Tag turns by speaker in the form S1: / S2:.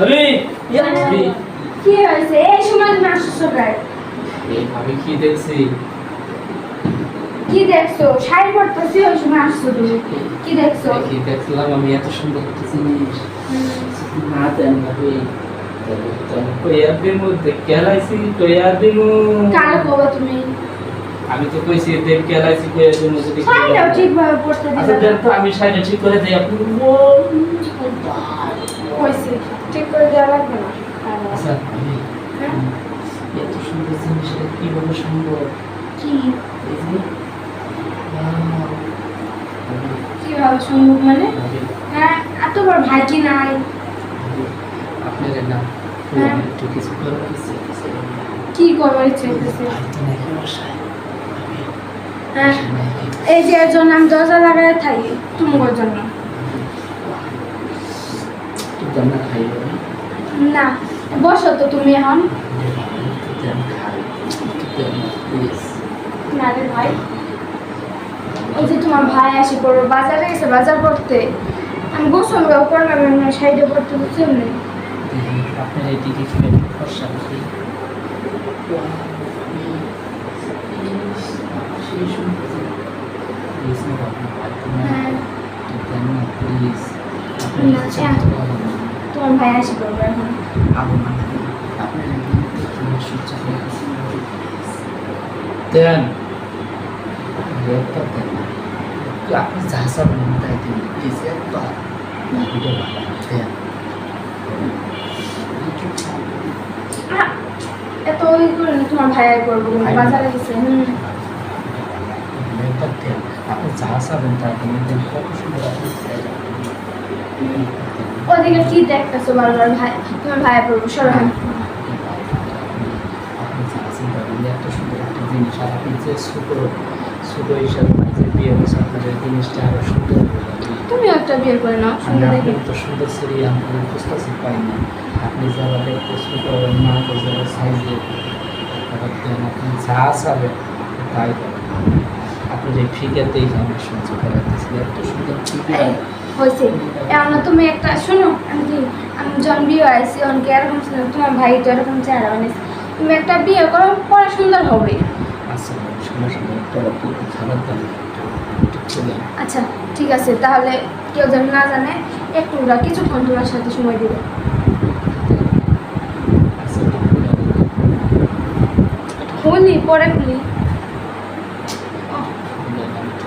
S1: ভাবি
S2: কি হয়েছে? এই সময় তুমি আসছো প্রায়
S1: এই ভাবি কি দেখছি?
S2: কি দেখছ? শাড়ি পরতেছি ওই সময় আসছো তুমি। কি দেখছ?
S1: কি দেখলাম? আমি এত সুন্দর একটা জিনিস। না দেন ভাবি তো কইছি দেখে লাইছি টয়ার দিমু যদি
S2: শাড়িটাও ঠিকভাবে পরতে
S1: আচ্ছা দেন তো আমি শাড়িটা ঠিক করে দিই আপনি ও
S2: কইছি ঠিক করে দেওয়া লাগবে না।
S1: আচ্ছা
S2: হ্যাঁ?
S1: এত সুন্দর জিনিস এটা সম্ভব?
S2: কি! কীভাবে সম্ভব মানে? হ্যাঁ এত বড় ভাই কি নাই
S1: ভাবি, আপনাদের
S2: হ্যাঁ।
S1: একটু কিছু করার ইচ্ছে
S2: কি করবার ইচ্ছে হ্যাঁ। এই যে এর জন্য আমি দরজা লাগাই থাকি তোমার জন্য
S1: না
S2: বসো তো তুমি এখন।
S1: না,
S2: রে ভাই ওই যে তোমার ভাই আসি পড়ো বাজারে গেছে বাজার করতে আমি গোসল করলাম এমনি সাইডে পড়তে
S1: আপনার এই ফর্সা।
S2: হ্যাঁ।
S1: না, please। আপনার
S2: না,
S1: ইচ্ছে
S2: হ্যাঁ।
S1: মতো হবে না।
S2: তোমার ভাই আসি পড়ব এখন
S1: আবু মানে আপনার একদিন দেখি না সহ্য হয়ে গেছে দেন একবার দেন তো আপনি যা সব মনে তাই দিন প্লিজ একবার না ভিডিও ভালো দেন
S2: আহ, এত ওই করে না তোমার ভাই আই করব
S1: ভাই?
S2: বাজারে গেছে হুম
S1: একবার দেন আপনি যা চাবেন তাই দিন দেন কত সুন্দর আপনি চাইলেন।
S2: ওদিকে কি দেখতেছো বারবার? ভাই তোমার ভাই পড়ব সরো
S1: সুন্দর একটা জিনিস। আপনি যে ছোট ছোট হিসাবে যে বিয়ে হয়েছে আপনার জিনিসটা আরও সুন্দর
S2: তুমি একটা বিয়ে করে নাও
S1: আমি
S2: সুন্দর
S1: তো সুন্দর সিরি আমি বুঝতেছি পাই না। আপনি যারা দেখতে করেন না তো সাইজে আপনি যা চাবেন তাই আপনি যে ফিগারতেই আমি সহ্য করাতেছি এত সুন্দর
S2: হয়েছে। এখন তুমি একটা শোনো আমি কি আমি যখন বিয়ে হয়েছি অনেকে এরকম তোমার ভাই তো এরকম চেহারা বানিয়েছে। তুমি একটা বিয়ে করো পরে সুন্দর হবে।
S1: আচ্ছা
S2: আচ্ছা ঠিক আছে তাহলে কেউ যেন না জানে একটু ওরা কিছুক্ষণ তোমার সাথে সময় দিবে।
S1: আচ্ছা খুলি
S2: পরে খুলি ও,
S1: খুলে আমি একটু